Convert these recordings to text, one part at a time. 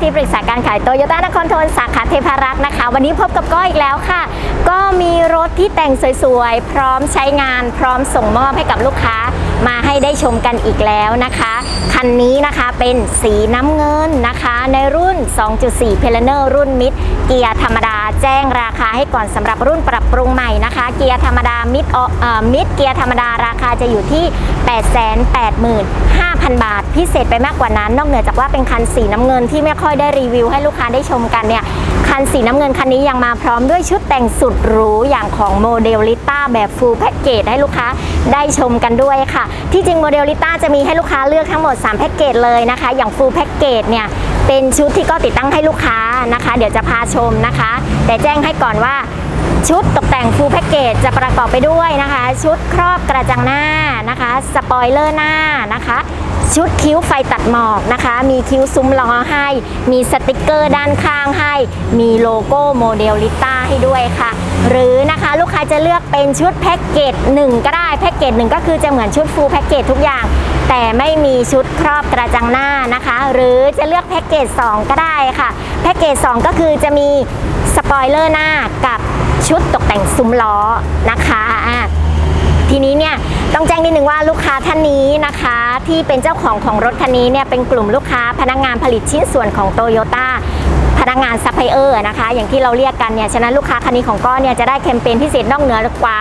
ที่ปรึกษาการขายโตโยต้านครทนสาขาเทพารักษ์นะคะ วันนี้พบกับก้อยอีกแล้วค่ะ ก็มีรถที่แต่งสวยๆ พร้อมใช้งาน พร้อมส่งมอบให้กับลูกค้า มาให้ได้ชมกันอีกแล้วนะคะ คันนี้นะคะเป็นสีน้ำเงินนะคะ ในรุ่น 2.4เพลเนอร์รุ่นมิดเกียร์ธรรมดาแจ้งราคาให้ก่อนสำหรับรุ่นปรับปรุงใหม่นะคะ เกียร์ธรรมดามิดมิดเกียร์ธรรมดาราคาจะอยู่ที่ 885,000 บาท พิเศษไปมากกว่านั้น นอกเหนือจากว่าเป็นคันสีน้ำเงินที่ไม่ค่อยได้รีวิวให้ลูกค้าได้ชมกันเนี่ยคันสีน้ำเงินคันนี้ยังมาพร้อมด้วยชุดแต่งสุดหรูอย่างของโมเดลลิต้าแบบฟูลแพ็กเกจให้ลูกค้าได้ชมกันด้วยค่ะ ที่จริงโมเดลลิต้าจะมีให้ลูกค้าเลือกทั้งหมด 3 แพ็กเกจเลยนะคะ อย่างฟูลแพ็กเกจเนี่ยเป็นชุดที่ก็ติดตั้งให้ลูกค้านะคะ เดี๋ยวจะพาชมนะคะ แต่แจ้งให้ก่อนว่าชุดตกแต่งฟูลแพ็กเกจจะประกอบไปด้วยนะคะ ชุดครอบกระจังหน้านะคะ สปอยเลอร์หน้านะคะ ชุดคิ้วไฟตัดหมอกนะคะ มีคิ้วซุ้มล้อให้ มีสติกเกอร์ด้านข้างให้ มีโลโก้โมเดลลิต้าให้ด้วยค่ะ หรือนะคะลูกค้าจะเลือกเป็นชุดแพ็กเกจ1 ก็ได้ แพ็กเกจ1ก็คือจะเหมือนชุดฟูลแพ็กเกจทุกอย่าง แต่ไม่มีชุดครอบกระจังหน้านะคะ หรือจะเลือกแพ็กเกจ2 ก็ได้ค่ะ แพ็กเกจ2 ก็คือจะมีสปอยเลอร์หน้ากับชุดตกแต่งซุ้มล้อนะคะอะ ทีนี้เนี่ยต้องแจ้งนิดนึงว่าลูกค้าท่านนี้นะคะ ที่เป็นเจ้าของของรถคันนี้เนี่ยเป็นกลุ่มลูกค้าพนักงานผลิตชิ้นส่วนของโตโยต้า พนักงานซัพพลายเออร์นะคะ อย่างที่เราเรียกกันเนี่ยฉะนั้นลูกค้าคันนี้ของก้อนเนี่ยจะได้แคมเปญพิเศษนอกเหนือกว่า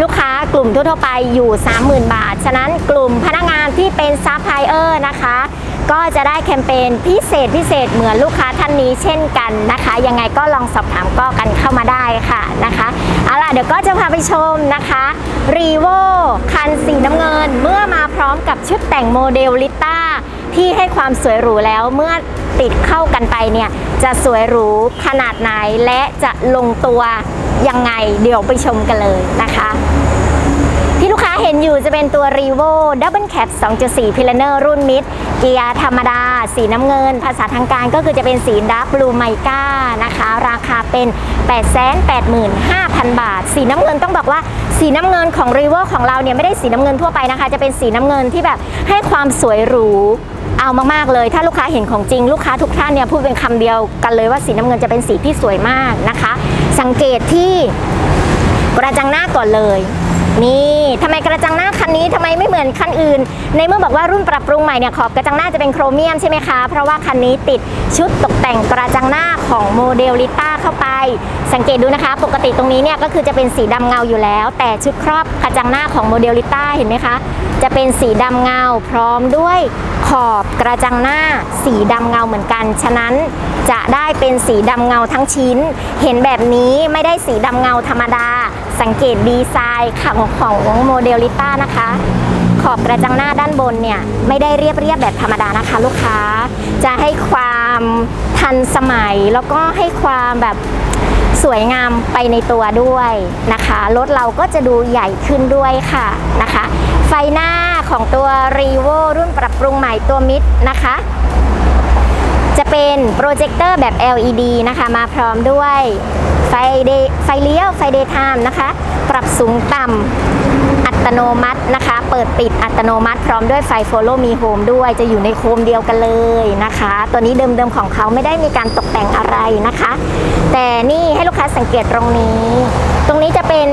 ลูกค้ากลุ่มทั่วๆไปอยู่ 30,000 บาท ฉะนั้นกลุ่มพนักงานที่เป็นซัพพลายเออร์นะคะก็จะได้แคมเปญพิเศษพิเศษเหมือนลูกค้าท่านนี้เช่นกันนะคะ ยังไงก็ลองสอบถามก็กันเข้ามาได้ค่ะนะคะเอาล่ะเดี๋ยวก็จะพาไปชมนะคะรีโวคันสีน้ำเงิน เมื่อมาพร้อมกับชุดแต่งโมเดลลิต้าที่ให้ความสวยหรูแล้วเมื่อติดเข้ากันไปเนี่ย จะสวยหรูขนาดไหนและจะลงตัวยังไงเดี๋ยวไปชมกันเลยนะคะ ที่ลูกค้าเห็นอยู่จะเป็นตัว r e v o Double Cap 2.4 p i l a n e r รุ่นมิดเกียร์ธรรมดา สีน้ำเงิน ภาษาทางการก็คือจะเป็นสีดับบลูไมกานะคะ ราคาเป็น 885,000 บาท สีน้ำเงินต้องบอกว่าสีน้ำเงินของ r e v o ของเราเนี่ยไม่ได้สีน้ำเงินทั่วไปนะคะ จะเป็นสีน้ำเงินที่แบบให้ความสวยหรู เอามากๆเลย ถ้าลูกค้าเห็นของจริง ลูกค้าทุกท่านเนี่ยพูดเป็นคำเดียวกันเลยว่าสีน้ำเงินจะเป็นสีที่สวยมากนะคะ สังเกตที่กระจังหน้าก่อนเลย นี่ทำไมกระจังหน้าคันนี้ทำไมไม่เหมือนคันอื่น ในเมื่อบอกว่ารุ่นปรับปรุงใหม่เนี่ยขอบกระจังหน้าจะเป็นโครเมียมใช่ไหมคะ เพราะว่าคันนี้ติดชุดตกแต่งกระจังหน้าของโมเดลลิต้าเข้าไป สังเกตดูนะคะ ปกติตรงนี้เนี่ยก็คือจะเป็นสีดำเงาอยู่แล้ว แต่ชุดครอบกระจังหน้าของโมเดลลิต้าเห็นไหมคะ จะเป็นสีดำเงาพร้อมด้วยขอบกระจังหน้าสีดำเงาเหมือนกัน ฉะนั้นจะได้เป็นสีดำเงาทั้งชิ้น เห็นแบบนี้ไม่ได้สีดำเงาธรรมดา สังเกตดีไซน์ของของโมเดลลิต้านะคะ ขอบกระจังหน้าด้านบนเนี่ย ไม่ได้เรียบเรียบแบบธรรมดานะคะ ลูกค้าจะให้ความทันสมัยแล้วก็ให้ความแบบสวยงามไปในตัวด้วยนะคะรถเราก็จะดูใหญ่ขึ้นด้วยค่ะนะคะ ไฟหน้าของตัว r e v o รุ่นปรับปรุงใหม่ตัวมิดนะคะ จะเป็นโปรเจคเตอร์แบบ LED นะคะ มาพร้อมด้วยไฟเดไฟเลี้ยวไฟเดย์ไทม์นะคะ ปรับสูงต่ำอัตโนมัตินะคะ เปิดปิดอัตโนมัติพร้อมด้วยไฟ Follow Me Home ด้วยจะอยู่ในโคมเดียวกันเลยนะคะ ตัวนี้เดิมๆของเขาไม่ได้มีการตกแต่งอะไรนะคะ แต่นี่ให้ลูกค้าสังเกตตรงนี้ ตรงนี้จะเป็น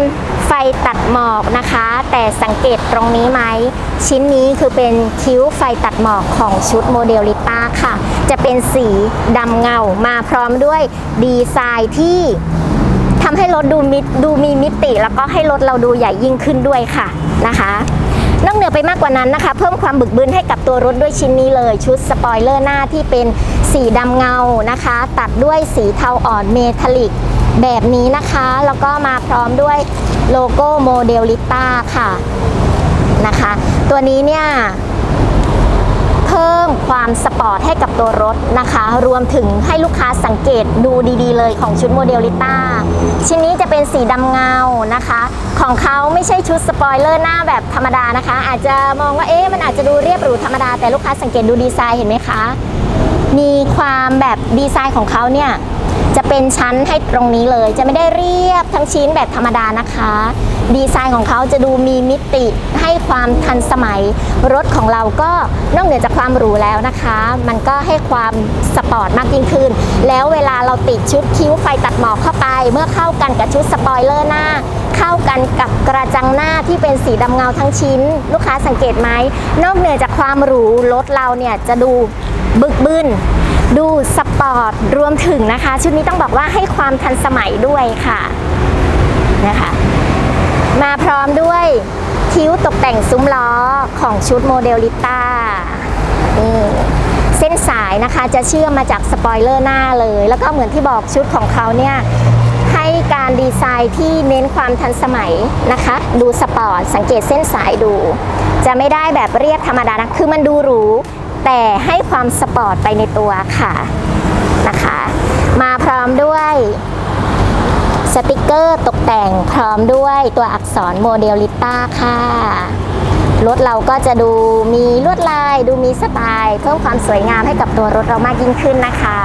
ไฟตัดหมอกนะคะ แต่สังเกตตรงนี้ไหม ชิ้นนี้คือเป็นคิ้วไฟตัดหมอกของชุดโมเดลลิต้าค่ะ จะเป็นสีดำเงามาพร้อมด้วยดีไซน์ที่ทำให้รถดูมิดดูมีมิติ แล้วก็ให้รถเราดูใหญ่ยิ่งขึ้นด้วยค่ะนะคะนอกเหนือไปมากกว่านั้นนะคะ เพิ่มความบึกบึนให้กับตัวรถด้วยชิ้นนี้เลย ชุดสปอยเลอร์หน้าที่เป็นสีดำเงานะคะ ตัดด้วยสีเทาอ่อนเมทัลลิกแบบนี้นะคะ แล้วก็มาพร้อมด้วยโลโก้โมเดลลิต้าค่ะนะคะ ตัวนี้เนี่ย พิ่มความสปอร์ตให้กับตัวรถนะคะ รวมถึงให้ลูกค้าสังเกตดูดีๆเลยของชุดโมเดลลิต้าชิ้นนี้จะเป็นสีดำเงานะคะ ของเขาไม่ใช่ชุดสปอยเลอร์หน้าแบบธรรมดานะคะ อาจจะมองว่าเอ๊ะมันอาจจะดูเรียบหรูธรรมดาแต่ลูกค้าสังเกตดูดีไซน์เห็นไหมคะ มีความแบบดีไซน์ของเขาเนี่ยจะเป็นชั้นให้ตรงนี้เลย จะไม่ได้เรียบทั้งชิ้นแบบธรรมดานะคะ ดีไซน์ของเขาจะดูมีมิติให้ความทันสมัย รถของเราก็นอกเหนือจากความหรูแล้วนะคะ มันก็ให้ความสปอร์ตมากยิ่งขึ้น แล้วเวลาเราติดชุดคิ้วไฟตัดหมอกเข้าไป เมื่อเข้ากันกับชุดสปอยเลอร์หน้า เข้ากันกับกระจังหน้าที่เป็นสีดำเงาทั้งชิ้น ลูกค้าสังเกตไหมนอกเหนือจากความหรูรถเราเนี่ยจะดูบึกบึนดูสปอร์ตรวมถึงนะคะ ชุดนี้ต้องบอกว่าให้ความทันสมัยด้วยค่ะนะคะ มาพร้อมด้วยคิ้วตกแต่งซุ้มล้อของชุดโมเดลลิต้านี่เส้นสายนะคะจะเชื่อมมาจากสปอยเลอร์หน้าเลย แล้วก็เหมือนที่บอกชุดของเขาเนี่ยให้การดีไซน์ที่เน้นความทันสมัยนะคะ ดูสปอร์ตสังเกตเส้นสายดู จะไม่ได้แบบเรียบธรรมดานะ คือมันดูหรู แต่ให้ความสปอร์ตไปในตัวค่ะนะคะ มาพร้อมด้วย สติกเก อร์ตกแต่งพร้อมด้วยตัวอักษรโมเดลลิต้าค่ะรถเราก็จะดูมีลวดลาย ดูมีสไตล์เพิ่มความสวยงามให้กับตัวรถเรามากยิ่งขึ้นนะคะ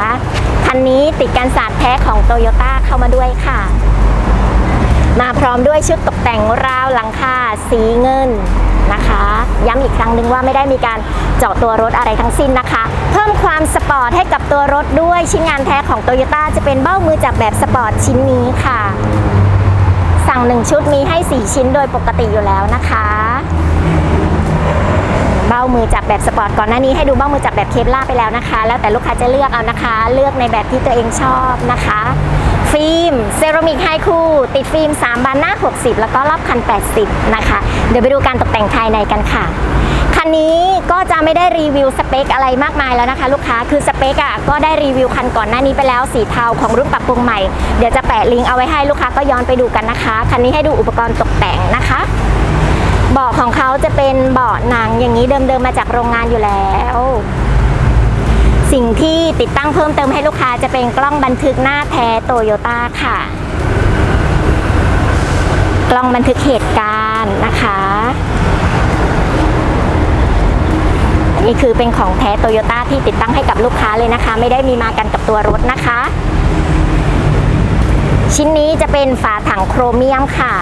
คันนี้ติดกันศาสตร์แท้ของโตโยต้าเข้ามาด้วยค่ะ มาพร้อมด้วยชุดตกแต่งราวหลังคาสีเงินนะคะ ย้ำอีกครั้งหนึ่งว่าไม่ได้มีการเจาะตัวรถอะไรทั้งสิ้นนะคะ เพิ่มความสปอร์ตให้กับตัวรถด้วยชิ้นงานแท้ของโตโยต้าจะเป็นเบ้ามือจับแบบสปอร์ตชิ้นนี้ค่ะ สั่งหนึ่งชุดมีให้ 4 ชิ้นโดยปกติอยู่แล้วนะคะ เบ้ามือจับแบบสปอร์ตก่อนหน้านี้ให้ดูเบ้ามือจับแบบเคปล่าไปแล้วนะคะ แล้วแต่ลูกค้าจะเลือกเอานะคะ เลือกในแบบที่ตัวเองชอบนะคะ เซรามิกไฮคูติดฟิล์ม 3 บานหน้า 60 แล้วก็รอบคัน 80 นะคะ เดี๋ยวไปดูการตกแต่งภายในกันค่ะคันนี้ก็จะไม่ได้รีวิวสเปคอะไรมากมายแล้วนะคะ ลูกค้าคือสเปคอะก็ได้รีวิวคันก่อนหน้านี้ไปแล้วสีเทาของรุ่นปรับปรุงใหม่ เดี๋ยวจะแปะลิงก์เอาไว้ให้ลูกค้าก็ย้อนไปดูกันนะคะ คันนี้ให้ดูอุปกรณ์ตกแต่งนะคะเบาะของเขาจะเป็นเบาะหนังอย่างนี้เดิมๆมาจากโรงงานอยู่แล้ว สิ่งที่ติดตั้งเพิ่มเติมให้ลูกค้าจะเป็นกล้องบันทึกหน้าแท้โตโยต้าค่ะ กล้องบันทึกเหตุการณ์นะคะนนี้คือเป็นของแท้โตโยต้าที่ติดตั้งให้กับลูกค้าเลยนะคะ ไม่ได้มีมากันกับตัวรถนะคะ ชิ้นนี้จะเป็นฝาถังโครเมียมค่ะ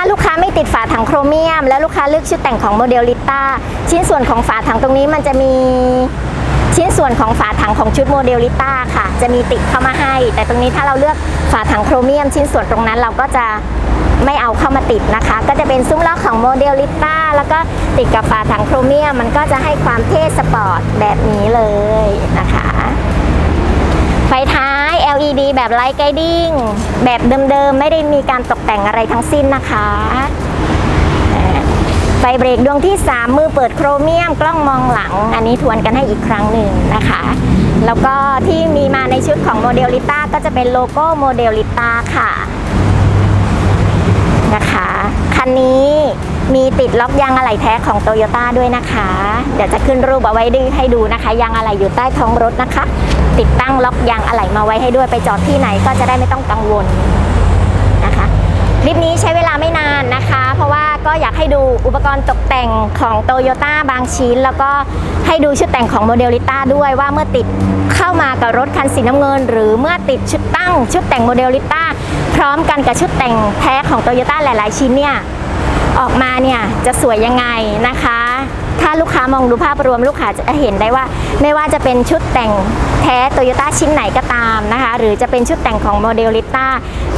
ถ้าลูกค้าไม่ติดฝาถังโครเมียม แล้วลูกค้าเลือกชุดแต่งของโมเดลลิต้าชิ้นส่วนของฝาถังตรงนี้มันจะมีชิ้นส่วนของฝาถังของชุดโมเดลลิต้าค่ะ จะมีติดเข้ามาให้ แต่ตรงนี้ถ้าเราเลือกฝาถังโครเมียม ชิ้นส่วนตรงนั้นเราก็จะไม่เอาเข้ามาติดนะคะ ก็จะเป็นซุ้มล้อของโมเดลลิต้าแล้วก็ติดกับฝาถังโครเมียม มันก็จะให้ความเท่สปอร์ตแบบนี้เลยนะคะ ไฟท้าย LED แบบไลท์ไกดิ้งแบบเดิมๆ ไม่ได้มีการตกแต่งอะไรทั้งสิ้นนะคะ ไฟเบรกดวงที่ 3 มือเปิดโครเมียมกล้องมองหลัง อันนี้ทวนกันให้อีกครั้งหนึ่งนะคะ แล้วก็ที่มีมาในชุดของโมเดลลิต้าก็จะเป็นโลโก้โมเดลลิต้าค่ะนะคะ คันนี้มีติดล็อกยางอะไหล่แท้ของโตโยต้าด้วยนะคะ เดี๋ยวจะขึ้นรูปเอาไว้ดให้ดูนะคะ ยางอะไหล่อยู่ใต้ท้องรถนะคะ ติดตั้งล็อกยางอะไหล่มาไว้ให้ด้วยไปจอดที่ไหนก็จะได้ไม่ต้องกังวลนะคะคลิปนี้ใช้เวลาไม่นานนะคะ เพราะว่าก็อยากให้ดูอุปกรณ์ตกแต่งของโตโยต้าบางชิ้น แล้วก็ให้ดูชุดแต่งของโมเดลลิต้าด้วยว่าเมื่อติดเข้ามากับรถคันสีน้ำเงิน หรือเมื่อติดชุดตั้งชุดแต่งโมเดลลิต้าพร้อมกันกับชุดแต่งแท้ของโตโยต้าหลาย ๆ ชิ้นเนี่ยออกมาเนี่ยจะสวยยังไงนะคะ ถ้าลูกค้ามองดูภาพรวมลูกค้าจะเห็นได้ว่า ไม่ว่าจะเป็นชุดแต่ง แท้โตโยต้าชิ้นไหนก็ตาม นะคะ หรือจะเป็นชุดแต่งของโมเดลลิต้า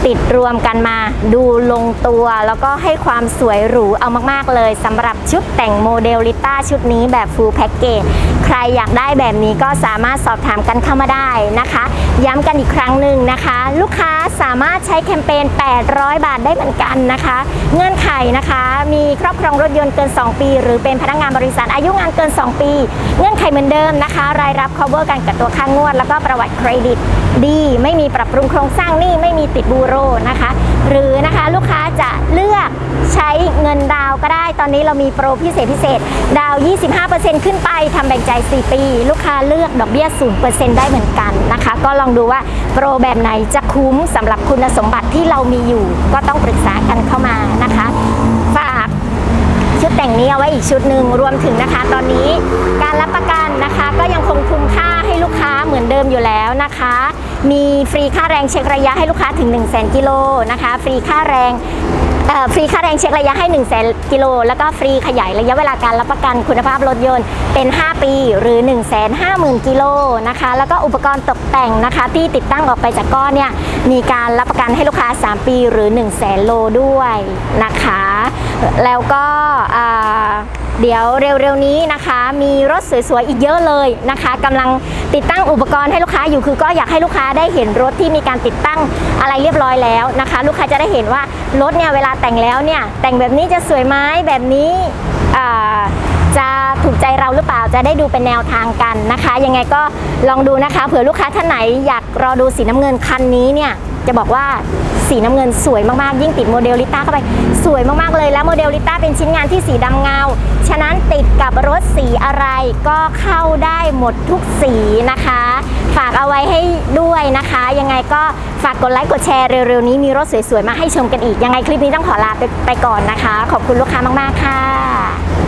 ติดรวมกันมาดูลงตัว แล้วก็ให้ความสวยหรูเอามากๆเลยสำหรับชุดแต่งโมเดลลิต้าชุดนี้แบบฟูลแพ็กเกจใครอยากได้แบบนี้ก็สามารถสอบถามกันเข้ามาได้นะคะ ย้ำกันอีกครั้งหนึ่งนะคะ ลูกค้าสามารถใช้แคมเปญ 800 บาทได้เหมือนกันนะคะ เงื่อนไขนะคะ มีครอบครองรถยนต์เกิน 2 ปี หรือเป็นพนักงานบริษัทอายุงานเกิน 2 ปี เงื่อนไขเหมือนเดิมนะคะ รายรับ cover กันกับตัวค่างวด แล้วก็ประวัติเครดิตดี ไม่มีปรับปรุงโครงสร้างหนี้ไม่มีติดบูโรนะคะ หรือนะคะลูกค้าจะเลือกใช้เงินดาวก็ได้ ตอนนี้เรามีโปรพิเศษพิเศษ ดาวน์25%ขึ้นไปทำแบ่งใจ 4 ปี ลูกค้าเลือกดอกเบี้ย 0%ได้เหมือนกันนะคะ ก็ลองดูว่าโปรแบบไหนจะคุ้มสำหรับคุณสมบัติที่เรามีอยู่ ก็ต้องปรึกษากันเข้ามานะคะ ฝากชุดแต่งนี้เอาไว้อีกชุดหนึ่งรวมถึงนะคะ ตอนนี้การรับประกันนะคะ ก็ยังคงคุ้มค่าให้ลูกค้าเหมือนเดิมอยู่แล้วนะคะ มีฟรีค่าแรงเช็คระยะให้ลูกค้าถึง 1 0 0 0 0แกิโลนะคะ ฟรีค่าแรงฟรีค่าแรงเช็คระยะให้ 1 0 0 0 0แกิโล แล้วก็ฟรีขยายระยะเวลาการรับประกันคุณภาพรถยนต์เป็น 5 ปีหรือ 1 5 0 0 0 0กิโลนะคะ แล้วก็อุปกรณ์ตกแต่งนะคะ ที่ติดตั้งออกไปจากก้อนเนี่ยมีการรับประกันให้ลูกค้า 3 ปีหรือ 1 0 0 0 0แโลด้วยนะคะ แล้วก็ เดี๋ยวเร็วๆนี้นะคะ มีรถสวยๆอีกเยอะเลยนะคะกำลังติดตั้งอุปกรณ์ให้ลูกค้าอยู่คือก็อยากให้ลูกค้าได้เห็นรถที่มีการติดตั้งอะไรเรียบร้อยแล้วนะคะ ลูกค้าจะได้เห็นว่ารถเนี่ยเวลาแต่งแล้วเนี่ยแต่งแบบนี้จะสวยไหมแบบนี้ จะถูกใจเราหรือเปล่าจะได้ดูเป็นแนวทางกันนะคะ ยังไงก็ลองดูนะคะเผื่อลูกค้าท่านไหนอยากรอดูสีน้ำเงินคันนี้เนี่ยจะบอกว่าสีน้ำเงินสวยมากๆ ยิ่งติดโมเดลลิต้าเข้าไปสวยมากๆเลยแล้วโมเดลลิต้าเป็นชิ้นงานที่สีดำเงา ฉะนั้นติดกับรถสีอะไรก็เข้าได้หมดทุกสีนะคะ ฝากเอาไว้ให้ด้วยนะคะ ยังไงก็ฝากกดไลค์กดแชร์เร็วๆนี้มีรถสวยๆมาให้ชมกันอีก ยังไงคลิปนี้ต้องขอลาไปไปก่อนนะคะ ขอบคุณลูกค้ามากๆค่ะ